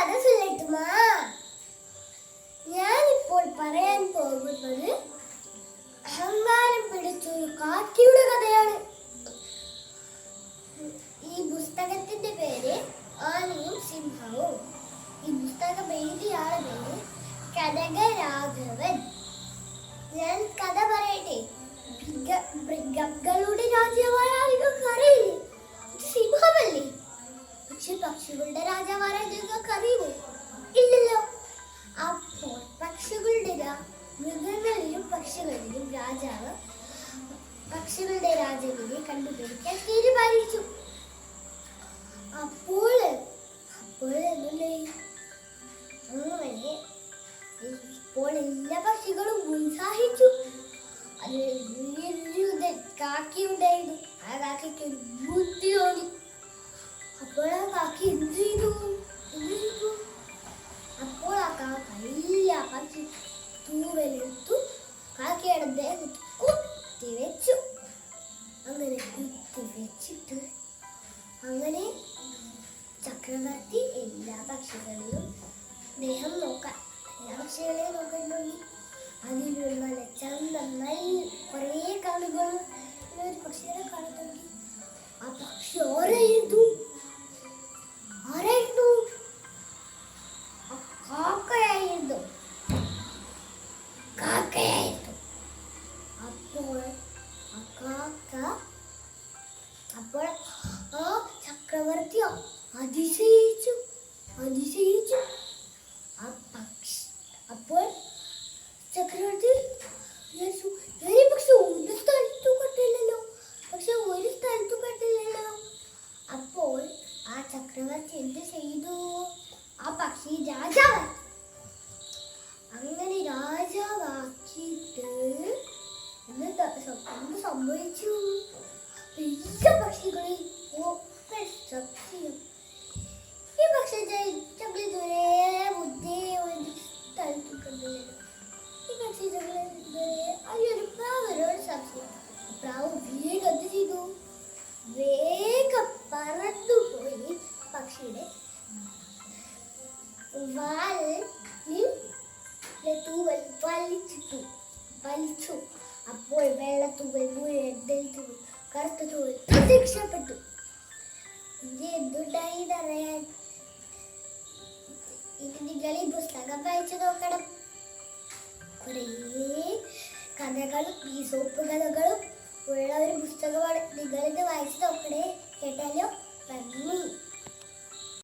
കഥ ചൊല്ലട്ടുമാ ഞാനിപ്പോൾ പറയാൻ പോകുന്നത് അഹങ്കാരം പിടിച്ചൊരു കാക്കിയുടെ കഥയാണ്. ഈ പുസ്തകത്തിന്റെ പേര് ആനയും സിംഹവും. ഈ പുസ്തകം എഴുതിയാണ് പേര് ഞാൻ കഥ പറയട്ടെ. മൃഗ- മൃഗങ്ങളുടെ രാജാവായ നിങ്ങൾക്ക് അറിയില്ലേ? സിംഹമല്ലേ? പക്ഷെ പക്ഷികളുടെ രാജാവായ രാജാവ്. പക്ഷികളുടെ രാജാവിനെ കണ്ടുപിടിക്കാൻ തീരുമാനിച്ചു. അപ്പോൾ അപ്പോൾ അങ്ങനെ ഇപ്പോൾ എല്ലാ പക്ഷികളും ഉത്സാഹിച്ചു. അതിൽ വലിയൊരു കാക്കി ഉണ്ടായിരുന്നു ആ കാക്കയ്ക്ക് ദേഹത്ത് കുത്തി അങ്ങനെ കുത്തി വെച്ചിട്ട് അങ്ങനെ ചക്രവർത്തി എല്ലാ പക്ഷികളിലും ദേഹം നോക്കാൻ അപ്പോൾ ആ ചക്രവർത്തി അതിശയിച്ചു അതിശയിച്ചു. ആ പക്ഷി അപ്പോൾ ചക്രവർത്തി വിചാരിച്ചു, "ഏയ് പക്ഷെ ഒരു സ്ഥലത്തും കണ്ടില്ലല്ലോ പക്ഷെ ഒരു സ്ഥലത്തും കണ്ടില്ലല്ലോ. അപ്പോൾ ആ ചക്രവർത്തി എന്ത് ചെയ്തു? ആ പക്ഷി രാജാവാക്കി അയ്യൊരു പ്രാവരോട് സംശയം. പ്രാവ് എന്ത് ചെയ്തു? വേഗം പറന്നുപോയി പക്ഷിയുടെ വാലിൽ തൂവൽ വലിച്ചിട്ടു വലിച്ചു. അപ്പോൾ വെള്ളത്തൂവൽ മുഴുവൻ ദളിച്ചു കറുത്ത തൂവൽ പ്രത്യക്ഷപ്പെട്ടു. ഇത് എന്തുണ്ടായി എന്നറിയാൻ? ഇത് നിങ്ങൾ ഈ പുസ്തകം വായിച്ചു നോക്കണം. കഥകളും ഈ സോപ്പ് കഥകളും ഉള്ള ഒരു പുസ്തകമാണ്. നിങ്ങളിത് വായിച്ചു നോക്കണേ. കേട്ടാലോ? നന്ദി.